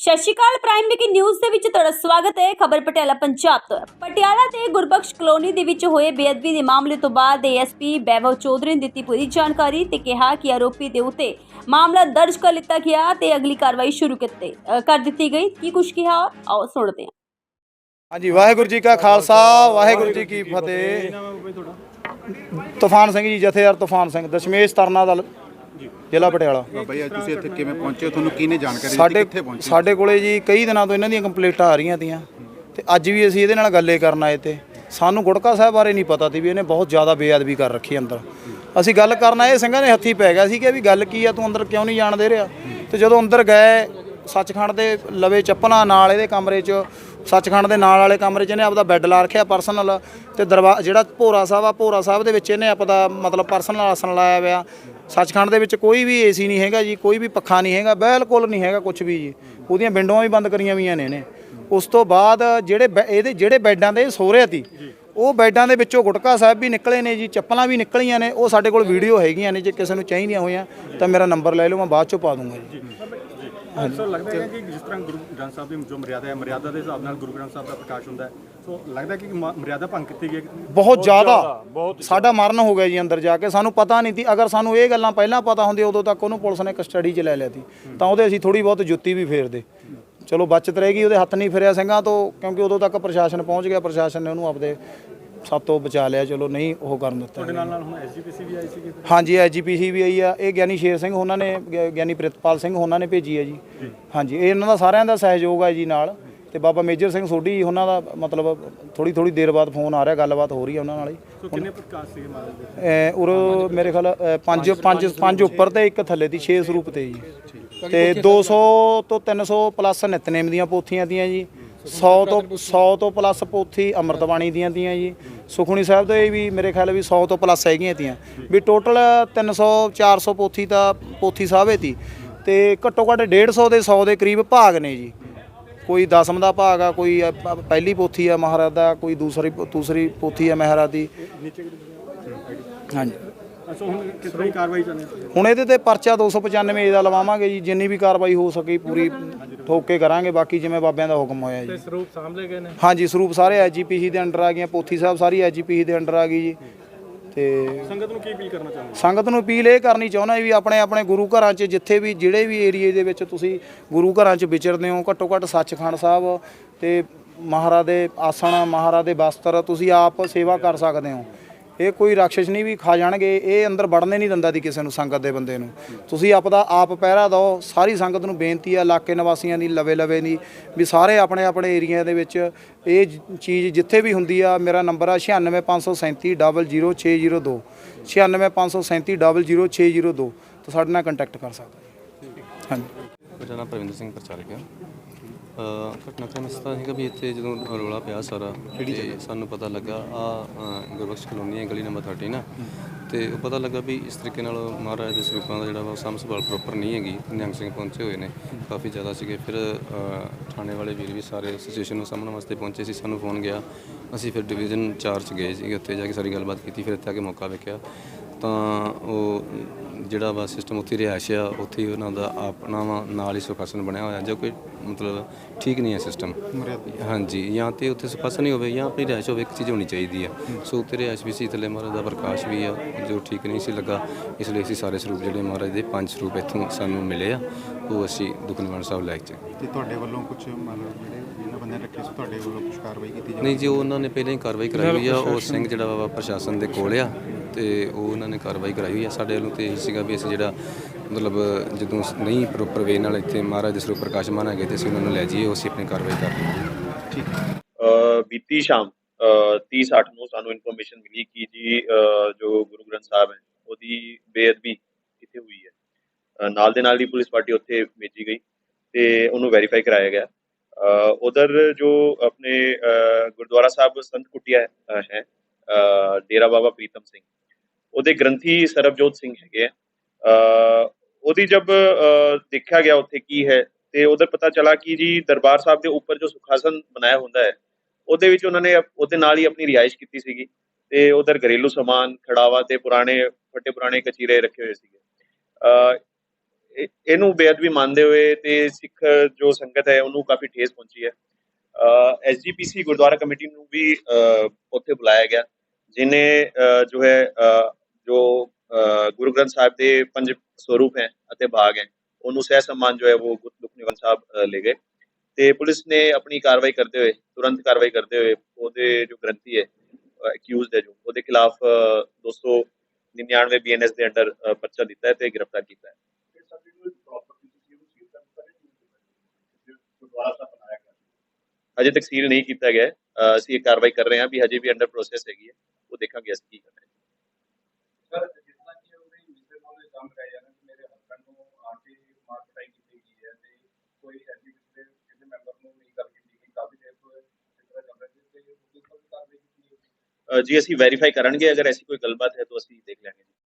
ਸਤਿ ਸ਼੍ਰੀ ਅਕਾਲ ਪ੍ਰਾਈਮ ਵਿਕੀ ਨਿਊਜ਼ ਦੇ ਵਿੱਚ ਤੁਹਾਡਾ ਸਵਾਗਤ ਹੈ। ਖਬਰ ਪਟਿਆਲਾ ਪੰਜਾਬ ਤੋਂ। ਪਟਿਆਲਾ ਦੇ ਗੁਰਬਖਸ਼ ਕਲੋਨੀ ਦੇ ਵਿੱਚ ਹੋਏ ਬੇਅਦਬੀ ਦੇ ਮਾਮਲੇ ਤੋਂ ਬਾਅਦ ਏਐਸਪੀ ਬੈਭਵ ਚੌਧਰੀ ਨੇ ਦਿੱਤੀ ਪੂਰੀ ਜਾਣਕਾਰੀ ਤੇ ਕਿਹਾ ਕਿ ਆਰੋਪੀ ਦੇ ਉੱਤੇ ਮਾਮਲਾ ਦਰਜ ਕਰ ਲਿੱਤਾ ਗਿਆ ਤੇ ਅਗਲੀ ਕਾਰਵਾਈ ਸ਼ੁਰੂ ਕੀਤੀ ਕਰ ਦਿੱਤੀ ਗਈ। ਕੀ ਕੁਝ ਕਿਹਾ? ਆਓ ਸੁਣਦੇ ਹਾਂ। ਹਾਂਜੀ ਵਾਹਿਗੁਰੂ ਜੀ ਕਾ ਖਾਲਸਾ ਵਾਹਿਗੁਰੂ ਜੀ ਕੀ ਫਤਿਹ। ਤੂਫਾਨ ਸਿੰਘ ਜੀ ਜਥੇਦਾਰ ਤੂਫਾਨ ਸਿੰਘ ਦਸ਼ਮੇਸ਼ ਤਰਨਾ ਦਲ। ਜ਼ਿਲ੍ਹਾ ਪਟਿਆਲਾ। ਬਾਬਾ ਜੀ ਅੱਜ ਤੁਸੀਂ ਇੱਥੇ ਕਿਵੇਂ ਪਹੁੰਚੇ ਤੁਹਾਨੂੰ ਕਿਹਨੇ ਜਾਣਕਾਰੀ ਦਿੱਤੀ? ਸਾਡੇ ਕਿੱਥੇ ਪਹੁੰਚੇ? ਸਾਡੇ ਕੋਲੇ ਜੀ ਕਈ ਦਿਨਾਂ ਤੋਂ ਇਹਨਾਂ ਦੀਆਂ ਕੰਪਲੀਟਾਂ ਆ ਰਹੀਆਂ ਤੀਆਂ। ਤੇ ਅੱਜ ਵੀ ਅਸੀਂ ਇਹਦੇ ਨਾਲ ਗੱਲੇ ਕਰਨ ਆਏ ਤੇ ਸਾਨੂੰ ਗੁਟਕਾ ਸਾਹਿਬ ਬਾਰੇ ਨਹੀਂ ਪਤਾ ਸੀ ਵੀ ਇਹਨੇ ਬਹੁਤ ਜ਼ਿਆਦਾ ਬੇਅਦਬੀ ਕਰ ਰੱਖੀ ਅੰਦਰ। ਅਸੀਂ ਗੱਲ ਕਰਨ ਆਏ ਸਿੰਘਾਂ ਦੇ ਹੱਥੀ ਪੈ ਗਿਆ ਸੀ ਕਿ ਵੀ ਗੱਲ ਕੀ ਆ ਤੂੰ ਅੰਦਰ ਕਿਉਂ ਨਹੀਂ ਜਾਣ ਦੇ ਰਿਹਾ? ਤੇ ਜਦੋਂ ਅੰਦਰ ਗਏ ਸੱਚਖੰਡ ਦੇ ਲਵੇ ਚੱਪਲਾਂ ਨਾਲ ਇਹਦੇ ਕਮਰੇ 'ਚ ਸੱਚਖੰਡ ਦੇ ਨਾਲ ਵਾਲੇ ਕਮਰੇ 'ਚ ਇਹਨੇ ਆਪਦਾ ਬੈੱਡ ਲਾ ਰੱਖਿਆ ਪਰਸਨਲ ਤੇ ਦਰਵਾ ਜਿਹੜਾ ਭੋਰਾ ਸਾਹਿਬ ਆ ਭੋਰਾ ਸਾਹਿਬ ਦੇ ਵਿੱਚ ਇਹਨੇ ਆਪਦਾ ਮਤਲਬ ਪਰਸਨਲ ਆਸਣ ਲਾਇਆ ਹੋਇਆ। ਸੱਚਖੰਡ ਦੇ ਵਿੱਚ ਕੋਈ ਵੀ ਏਸੀ ਨਹੀਂ ਹੈਗਾ ਜੀ, ਕੋਈ ਵੀ ਪੱਖਾ ਨਹੀਂ ਹੈਗਾ, ਬਿਲਕੁਲ ਨਹੀਂ ਹੈਗਾ ਕੁਝ ਵੀ ਜੀ। ਉਹਦੀਆਂ ਵਿੰਡੋਆਂ ਵੀ ਬੰਦ ਕਰੀਆਂ ਹੋਈਆਂ ਨੇ ਇਹਨੇ। ਉਸ ਤੋਂ ਬਾਅਦ ਜਿਹੜੇ ਬੈ- ਇਹਦੇ ਜਿਹੜੇ ਬੈੱਡਾਂ ਦੇ ਸੋ ਰਿਹਾ ਸੀ ਉਹ ਬੈੱਡਾਂ ਦੇ ਵਿੱਚੋਂ ਗੁਟਕਾ ਸਾਹਿਬ ਵੀ ਨਿਕਲੇ ਨੇ ਜੀ, ਚੱਪਲਾਂ ਵੀ ਨਿਕਲੀਆਂ ਨੇ, ਉਹ ਸਾਡੇ ਕੋਲ ਵੀਡੀਓ ਹੈਗੀਆਂ ਨੇ, ਜੇ ਕਿਸੇ ਨੂੰ ਚਾਹੀਦੀਆਂ ਹੋਈਆਂ ਤਾਂ ਮੇਰਾ ਨੰਬਰ ਲੈ ਲਓ, ਮੈਂ ਬਾਅਦ ਚੋਂ ਪਾ ਦੂੰਗਾ ਜੀ। ਸੋ ਲੱਗਦਾ ਹੈ ਕਿ ਜਿਸ ਤਰ੍ਹਾਂ ਗੁਰੂ ਗ੍ਰੰਥ ਸਾਹਿਬ ਦੀ ਜੋ ਮਰਿਆਦਾ ਹੈ ਮਰਿਆਦਾ ਦੇ ਹਿਸਾਬ ਨਾਲ ਗੁਰੂ ਗ੍ਰੰਥ ਸਾਹਿਬ ਦਾ ਪ੍ਰਕਾਸ਼ ਹੁੰਦਾ ਹੈ। ਸੋ ਲੱਗਦਾ ਹੈ ਕਿ ਮ- ਮਰਿਆਦਾ ਭੰਗ ਕੀਤੀ ਗਈ ਹੈ। ਬਹੁਤ ਜ਼ਿਆਦਾ ਸਾਡਾ ਮਰਨ ਹੋ ਗਿਆ ਜੀ ਅੰਦਰ ਜਾ ਕੇ। ਸਾਨੂੰ ਪਤਾ ਨਹੀਂ ਸੀ। ਅਗਰ ਸਾਨੂੰ ਇਹ ਗੱਲਾਂ ਪਹਿਲਾਂ ਪਤਾ ਹੁੰਦੀ ਉਦੋਂ ਤੱਕ ਉਹਨੂੰ ਪੁਲਿਸ ਨੇ ਕਸਟਡੀ 'ਚ ਲੈ ਲਿਆ ਸੀ। ਤਾਂ ਉਹਦੇ ਅਸੀਂ ਥੋੜੀ ਬਹੁਤ ਜੁੱਤੀ ਵੀ ਫੇਰਦੇ। ਚਲੋ ਬਚਤ ਰਹੇਗੀ ਉਹਦੇ ਹੱਥ ਨਹੀਂ ਫਿਰਿਆ ਸਿੰਘਾਂ ਤੋਂ ਕਿਉਂਕਿ ਉਦੋਂ ਤੱਕ ਪ੍ਰਸ਼ਾਸਨ ਪਹੁੰਚ ਗਿਆ। ਪ੍ਰਸ਼ਾਸਨ ਨੇ ਉਹਨੂੰ ਆਪਦੇ ਸਭ ਤੋਂ ਬਚਾ ਲਿਆ ਚਲੋ ਨਹੀਂ ਉਹ ਕਰਨ ਦਿੱਤਾ ਤੁਹਾਡੇ ਨਾਲ ਨਾਲ ਹੁਣ ਐਸਜੀਪੀਸੀ ਵੀ ਆਈ ਸੀਗੀ ਹਾਂਜੀ ਐਜੀਪੀਸੀ ਵੀ ਆਈ ਆ। ਇਹ ਗਿਆਨੀ ਸ਼ੇਰ ਸਿੰਘ ਉਹਨਾਂ ਨੇ ਗਿ- ਗਿਆਨੀ ਪ੍ਰਿਤਪਾਲ ਸਿੰਘ ਉਹਨਾਂ ਨੇ ਭੇਜੀ ਹੈ ਜੀ। ਹਾਂਜੀ ਇਹ ਇਹਨਾਂ ਦਾ ਸਾਰਿਆਂ ਦਾ ਸਹਿਯੋਗ ਹੈ ਜੀ ਨਾਲ। ਤੇ ਬਾਬਾ ਮੇਜਰ ਸਿੰਘ ਸੋਢੀ ਜੀ ਉਹਨਾਂ ਦਾ ਮਤਲਬ ਥੋੜੀ ਥੋੜੀ ਦੇਰ ਬਾਅਦ ਫੋਨ ਆ ਰਿਹਾ ਗੱਲਬਾਤ ਹੋ ਰਹੀ ਹੈ ਉਹਨਾਂ ਨਾਲ ਹੀ। ਸੋ ਕਿੰਨੇ ਪ੍ਰਕਾਸ਼ ਸੀਗੇ ਮਹਾਰਾਜ ਦੇ? ਉਰ ਮੇਰੇ ਖਿਆਲ ਪੰਜ ਪੰਜ ਪੰਜ ਉੱਪਰ ਤੇ ਇੱਕ ਥੱਲੇ ਦੀ 6 ਸਰੂਪ ਤੇ ਜੀ। ਤੇ। 200 ਤੋਂ 300 ਪਲੱਸ ਨਿਤਨੇਮ ਦੀਆਂ ਪੋਥੀਆਂ ਦੀਆਂ ਜੀ। 100 ਤੋਂ 100 ਤੋਂ ਪਲੱਸ ਪੋਥੀ ਅੰਮ੍ਰਿਤ ਬਾਣੀ ਦੀਆਂ ਦੀਆਂ ਜੀ। ਸੁਖਮਨੀ ਸਾਹਿਬ ਦੇ ਵੀ ਮੇਰੇ ਖਿਆਲ ਵੀ 100 ਤੋਂ ਪਲੱਸ ਹੈਗੀਆਂ ਤੀਆਂ। ਵੀ ਟੋਟਲ 300 400 ਪੋਥੀ ਤਾਂ ਪੋਥੀ ਸਾਹਿਬੇ ਤੀ। ਤੇ ਘੱਟੋ ਘੱਟ 150 ਦੇ 100 ਦੇ ਕਰੀਬ ਭਾਗ ਨੇ ਜੀ। ਕੋਈ ਦਸਮ ਦਾ ਭਾਗ ਆ ਕੋਈ ਪਹਿਲੀ ਪੋਥੀ ਆ ਮਹਾਰਾਜ ਦਾ ਕੋਈ ਦੂਸਰੀ ਦੂਸਰੀ ਪੋਥੀ ਆ ਮਹਾਰਾਜ ਦੀ। ਹਾਂਜੀ। ਸੋ ਹੁਣ ਕਿਸ ਤਰ੍ਹਾਂ ਦੀ ਕਾਰਵਾਈ ਹੋ? ਹੁਣ ਇਹਦੇ ਤੇ ਪਰਚਾ 295 ਏ ਦਾ ਲਵਾਵਾਂਗੇ ਜੀ ਜਿੰਨੀ ਵੀ ਕਾਰਵਾਈ ਹੋ ਸਕੀ ਪੂਰੀ। ਠੋਕ ਕੇ ਕਰਾਂਗੇ ਬਾਕੀ ਜਿਵੇਂ ਬਾਬਿਆਂ ਦਾ ਹੁਕਮ ਹੋਇਆ ਜੀ। ਸਰੂਪ ਸਾਹਮਣੇ ਗਏ ਨੇ? ਹਾਂਜੀ ਸਰੂਪ ਸਾਰੇ ਐਜੀਪੀਸੀ ਦੇ ਅੰਡਰ ਆ ਗਈਆਂ ਪੋਥੀ ਸਾਹਿਬ ਸਾਰੀ ਐਜੀਪੀਸੀ ਦੇ ਅੰਡਰ ਆ ਗਈ ਜੀ। ਤੇ ਸੰਗਤ ਨੂੰ ਕੀ ਅਪੀਲ ਕਰਨਾ ਚਾਹੁੰਦੇ ਸੰਗਤ ਨੂੰ ਅਪੀਲ ਇਹ ਕਰਨੀ ਚਾਹੁੰਦਾ ਵੀ ਆਪਣੇ ਆਪਣੇ ਗੁਰੂ ਘਰਾਂ 'ਚ ਜਿੱਥੇ ਵੀ ਜਿਹੜੇ ਵੀ ਏਰੀਏ ਦੇ ਵਿੱਚ ਤੁਸੀਂ ਗੁਰੂ ਘਰਾਂ 'ਚ ਵਿਚਰਦੇ ਹੋ ਘੱਟੋ ਘੱਟ ਸੱਚਖੰਡ ਸਾਹਿਬ ਤੇ ਮਹਾਰਾਜ ਦੇ ਆਸਣ ਮਹਾਰਾਜ ਦੇ ਬਸਤਰ ਤੁਸੀਂ ਆਪ ਸੇਵਾ ਕਰ ਸਕਦੇ ਹੋ। ਇਹ ਕੋਈ ਰਾਖਸ਼ ਨਹੀਂ ਵੀ ਖਾ ਜਾਣਗੇ ਇਹ ਅੰਦਰ ਵੜਨੇ ਨਹੀਂ ਦਿੰਦਾ ਦੀ ਕਿਸੇ ਨੂੰ ਸੰਗਤ ਦੇ ਬੰਦੇ ਨੂੰ। ਤੁਸੀਂ ਆਪਦਾ ਆਪ ਪਹਿਰਾ ਦਿਓ ਸਾਰੀ ਸੰਗਤ ਨੂੰ ਬੇਨਤੀ ਆ ਇਲਾਕੇ ਨਿਵਾਸੀਆਂ ਦੀ ਲਵੇ ਲਵੇ ਦੀ ਵੀ ਸਾਰੇ ਆਪਣੇ ਆਪਣੇ ਏਰੀਆ ਦੇ ਵਿੱਚ ਇਹ ਚੀਜ਼ ਜਿੱਥੇ ਵੀ ਹੁੰਦੀ ਆ ਮੇਰਾ ਨੰਬਰ ਆ 9657300602 9657300602 ਤਾਂ ਸਾਡੇ ਨਾਲ ਕੰਟੈਕਟ ਕਰ ਸਕਦਾ। ਹਾਂਜੀ। ਮੇਰਾ ਨਾਮ ਪ੍ਰਵਿੰਦਰ ਸਿੰਘ ਪ੍ਰਚਾਰਕ ਹੈ। ਘਟਨਾਕ੍ਰਮ ਇਸ ਤਰ੍ਹਾਂ ਸੀਗਾ ਵੀ ਇੱਥੇ ਜਦੋਂ ਰੌਲਾ ਪਿਆ ਸਾਰਾ ਤੇ ਸਾਨੂੰ ਪਤਾ ਲੱਗਾ ਆ ਗੁਰਬਖਸ਼ ਕਲੋਨੀ ਹੈ ਗਲੀ ਨੰਬਰ 13 ਨਾ। ਤੇ ਉਹ ਪਤਾ ਲੱਗਾ ਵੀ ਇਸ ਤਰੀਕੇ ਨਾਲ ਮਹਾਰਾਜ ਦੇ ਸਰੂਪਾਂ ਦਾ ਜਿਹੜਾ ਵਾ ਸਾਂਭ ਸੰਭਾਲ ਪ੍ਰੋਪਰ ਨਹੀਂ ਹੈਗੀ। ਨਿਹੰਗ ਸਿੰਘ ਪਹੁੰਚੇ ਹੋਏ ਨੇ ਕਾਫੀ ਜ਼ਿਆਦਾ ਸੀਗੇ। ਫਿਰ ਥਾਣੇ ਵਾਲੇ ਵੀਰ ਵੀ ਸਾਰੇ ਸਿਚੁਏਸ਼ਨ ਨੂੰ ਸਾਹਮਣੇ ਵਾਸਤੇ ਪਹੁੰਚੇ ਸੀ ਸਾਨੂੰ ਫੋਨ ਗਿਆ। ਅਸੀਂ ਫਿਰ ਡਿਵੀਜ਼ਨ 4 ਚ ਗਏ ਸੀਗੇ ਉੱਥੇ ਜਾ ਕੇ ਸਾਰੀ ਗੱਲਬਾਤ ਕੀਤੀ ਫਿਰ ਇੱਥੇ ਆ ਕੇ ਮੌਕਾ ਵੇਖਿਆ। ਤਾਂ ਉਹ ਜਿਹੜਾ ਵਾ ਸਿਸਟਮ ਉੱਥੇ ਰਿਹਾਇਸ਼ ਆ ਉੱਥੇ ਹੀ ਉਹਨਾਂ ਦਾ ਆਪਣਾ ਵਾ ਨਾਲ ਹੀ ਸੁਖਾਸਨ ਬਣਿਆ ਹੋਇਆ ਜੋ ਕੋਈ ਮਤਲਬ ਠੀਕ ਨਹੀਂ ਹੈ ਸਿਸਟਮ ਹਾਂਜੀ ਜਾਂ ਤੇ ਉੱਥੇ ਸੁਖਾਸਨ ਹੀ ਹੋਵੇ ਜਾਂ ਆਪਣੀ ਰਿਹਾਇਸ਼ ਹੋਵੇ ਇੱਕ ਚੀਜ਼ ਹੋਣੀ ਚਾਹੀਦੀ ਆ। ਸੋ ਉੱਥੇ ਰਿਹਾਇਸ਼ ਵੀ ਸੀ ਥੱਲੇ ਮਹਾਰਾਜ ਦਾ ਪ੍ਰਕਾਸ਼ ਵੀ ਆ ਜੋ ਠੀਕ ਨਹੀਂ ਸੀ ਲੱਗਾ ਇਸ ਲਈ ਅਸੀਂ ਸਾਰੇ ਸਰੂਪ ਜਿਹੜੇ ਮਹਾਰਾਜ ਦੇ ਪੰਜ ਸਰੂਪ ਇੱਥੋਂ ਸਾਨੂੰ ਮਿਲੇ ਆ ਉਹ ਅਸੀਂ ਦੁਖਨਿਵਾਰਨ ਸਾਹਿਬ ਲੈ ਕੇ ਤੇ ਤੁਹਾਡੇ ਵੱਲੋਂ ਕੁਝ ਮੰਨ ਲਓ ਜਿਹੜੇ ਬੰਦੇ ਰੱਖੇ ਸੀ ਤੁਹਾਡੇ ਵੱਲੋਂ ਕੁਝ ਕਾਰਵਾਈ ਕੀਤੀ ਜਾਵੇ ਨਹੀਂ ਜੀ ਉਹ ਉਹਨਾਂ ਨੇ ਪਹਿਲਾਂ ਹੀ ਕਾਰਵਾਈ ਕਰਾਈ ਹੋਈ ਆ। ਉਹ ਸਿੰਘ ਜਿਹੜਾ ਵਾ ਪ੍ਰਸ਼ਾਸਨ ਦੇ ਕੋਲ ਆ ਤੇ ਉਹ ਉਹਨਾਂ ਨੇ ਕਾਰਵਾਈ ਕਰਾਈ ਹੋਈ ਆ। ਸਾਡੇ ਵੱਲੋਂ ਤੇ ਇਹ ਸੀਗਾ ਵੀ ਅਸੀਂ ਜਿਹੜਾ ਮਤਲਬ ਜਦੋਂ ਨਹੀਂ ਪ੍ਰੋਪਰ ਵੇ ਨਾਲ ਇੱਥੇ ਮਹਾਰਾਜ ਦੇ ਸਰੂਪ ਪ੍ਰਕਾਸ਼ ਮਾਨਾ ਗਏ ਤੇ ਅਸੀਂ ਉਹਨਾਂ ਨੂੰ ਲੈ ਜਾਈਏ ਉਹ ਅਸੀਂ ਆਪਣੀ ਕਾਰਵਾਈ ਕਰ ਲਈਏ ਠੀਕ। ਅ, ਬੀਤੀ ਸ਼ਾਮ 30:60 ਨੂੰ ਸਾਨੂੰ ਇਨਫੋਰਮੇਸ਼ਨ ਮਿਲੀ ਕਿ ਜੀ ਜੋ ਗੁਰੂ ਗ੍ਰੰਥ ਸਾਹਿਬ ਹੈ ਉਹਦੀ ਬੇਅਦਬੀ ਇੱਥੇ ਹੋਈ ਹੈ। ਨਾਲ ਦੇ ਨਾਲ ਹੀ ਪੁਲਿਸ ਪਾਰਟੀ ਉੱਥੇ ਭੇਜੀ ਗਈ ਤੇ ਉਹਨੂੰ ਵੈਰੀਫਾਈ ਕਰਾਇਆ ਗਿਆ। ਉਧਰ ਜੋ ਆਪਣੇ ਅ, ਗੁਰਦੁਆਰਾ ਸਾਹਿਬ ਸੰਤ ਕੁਟਿਆ ਹੈ ਡੇਰਾ ਬਾਬਾ ਪ੍ਰੀਤਮ ਸਿੰਘ ਉਹਦੇ ਗ੍ਰੰਥੀ ਸਰਬਜੋਤ ਸਿੰਘ ਹੈਗੇ ਆ ਉਹਦੀ ਜਬ ਦੇਖਿਆ ਗਿਆ ਉੱਥੇ ਕੀ ਹੈ ਤੇ ਉਧਰ ਪਤਾ ਚਲਾ ਕਿ ਜੀ ਦਰਬਾਰ ਸਾਹਿਬ ਦੇ ਉੱਪਰ ਜੋ ਸੁਖਾਸਨ ਬਣਾਇਆ ਹੁੰਦਾ ਹੈ ਉਹਦੇ ਵਿੱਚ ਉਹਨਾਂ ਨੇ ਉਹਦੇ ਨਾਲ ਹੀ ਆਪਣੀ ਰਿਹਾਇਸ਼ ਕੀਤੀ ਸੀਗੀ ਤੇ ਉਧਰ ਘਰੇਲੂ ਸਮਾਨ ਖੜਾਵਾ ਤੇ ਪੁਰਾਣੇ ਫੱਟੇ ਪੁਰਾਣੇ ਕਚੀਰੇ ਰੱਖੇ ਹੋਏ ਸੀਗੇ ਇਹਨੂੰ ਬੇਅਦਬੀ ਮੰਨਦੇ ਹੋਏ ਤੇ ਸਿੱਖ ਜੋ ਸੰਗਤ ਹੈ, ਉਹਨੂੰ ਕਾਫੀ ਠੇਸ ਪਹੁੰਚੀ ਹੈ। ਐਸਜੀਪੀਸੀ ਗੁਰਦੁਆਰਾ ਕਮੇਟੀ ਨੂੰ ਵੀ ਉੱਥੇ ਬੁਲਾਇਆ ਗਿਆ, ਜਿਨੇ ਜੋ ਹੈ ਜੋ ਗੁਰੂ ਗ੍ਰੰਥ ਸਾਹਿਬ ਦੇ ਪੰਜ ਸਰੂਪ ਹੈ ਅਤੇ ਭਾਗ ਹੈ, ਉਹਨੂੰ ਸਹਿ ਸਨਮਾਨ ਜੋ ਹੈ, ਉਹ ਗੁਰਦੁਖ ਨਿਗਮ ਸਾਹਿਬ ਲੈ ਗਏ। ਤੇ ਪੁਲਿਸ ਨੇ ਆਪਣੀ ਕਾਰਵਾਈ ਕਰਦੇ ਹੋਏ, ਤੁਰੰਤ ਕਾਰਵਾਈ ਕਰਦੇ ਹੋਏ, ਉਹਦੇ ਜੋ ਗ੍ਰੰਥੀ ਹੈ ਅਕਿਊਜ਼ਡ ਹੈ ਜੋ, ਉਹਦੇ ਖਿਲਾਫ 299 ਬੀਐਨਐਸ ਦੇ ਅੰਡਰ ਪਰਚਾ ਦਿੱਤਾ ਹੈ ਤੇ ਗ੍ਰਿਫਤਾਰ ਕੀਤਾ ਹੈ। ਅਜੇ ਤੱਕ ਸੀਲ ਨਹੀਂ ਕੀਤਾ ਗਿਆ ਹੈ। ਅਹ, ਅਸੀਂ ਇਹ ਕਾਰਵਾਈ ਕਰ ਰਹੇ ਹਾਂ ਵੀ ਹਜੇ ਵੀ ਅੰਡਰ ਪ੍ਰੋਸੈਸ ਹੈਗੀ ਹੈ ਉਹ ਦੇਖਾਂਗੇ ਅਸੀਂ ਕੀ ਕਰਨਾ ਹੈ ਸਰ ਜਿਸ ਤਰ੍ਹਾਂ ਕਿ ਉਹਦੇ ਮਿਸਟਰ ਕੋਲ ਇਲਜ਼ਾਮ ਲਗਾਇਆ ਜਾ ਰਿਹਾ ਕਿ ਮੇਰੇ ਹਸਬੰਡ ਨੂੰ ਆ ਕੇ ਮਾਰ ਕੁਟਾਈ ਕੀਤੀ ਗਈ ਹੈ ਤੇ ਕੋਈ ਐਸੀ ਕਿਸੇ ਕਿਸੇ ਮੈਂਬਰ ਨੂੰ ਨਹੀਂ ਗੱਲ ਕੀਤੀ ਗਈ ਕਾਫੀ ਦੇਰ ਤੋਂ ਇਸ ਤਰ੍ਹਾਂ ਚੱਲ ਰਿਹਾ ਸੀ ਤੇ ਉਹਦੇ ਉੱਪਰ ਵੀ ਕਾਰਵਾਈ ਕੀਤੀ ਗਈ ਅਹ, ਜੀ ਅਸੀਂ ਵੈਰੀਫਾਈ ਕਰਾਂਗੇ ਅਗਰ ਐਸੀ ਕੋਈ ਗੱਲਬਾਤ ਹੈ ਤਾਂ ਅਸੀਂ ਦੇਖ ਲੈਂਗੇ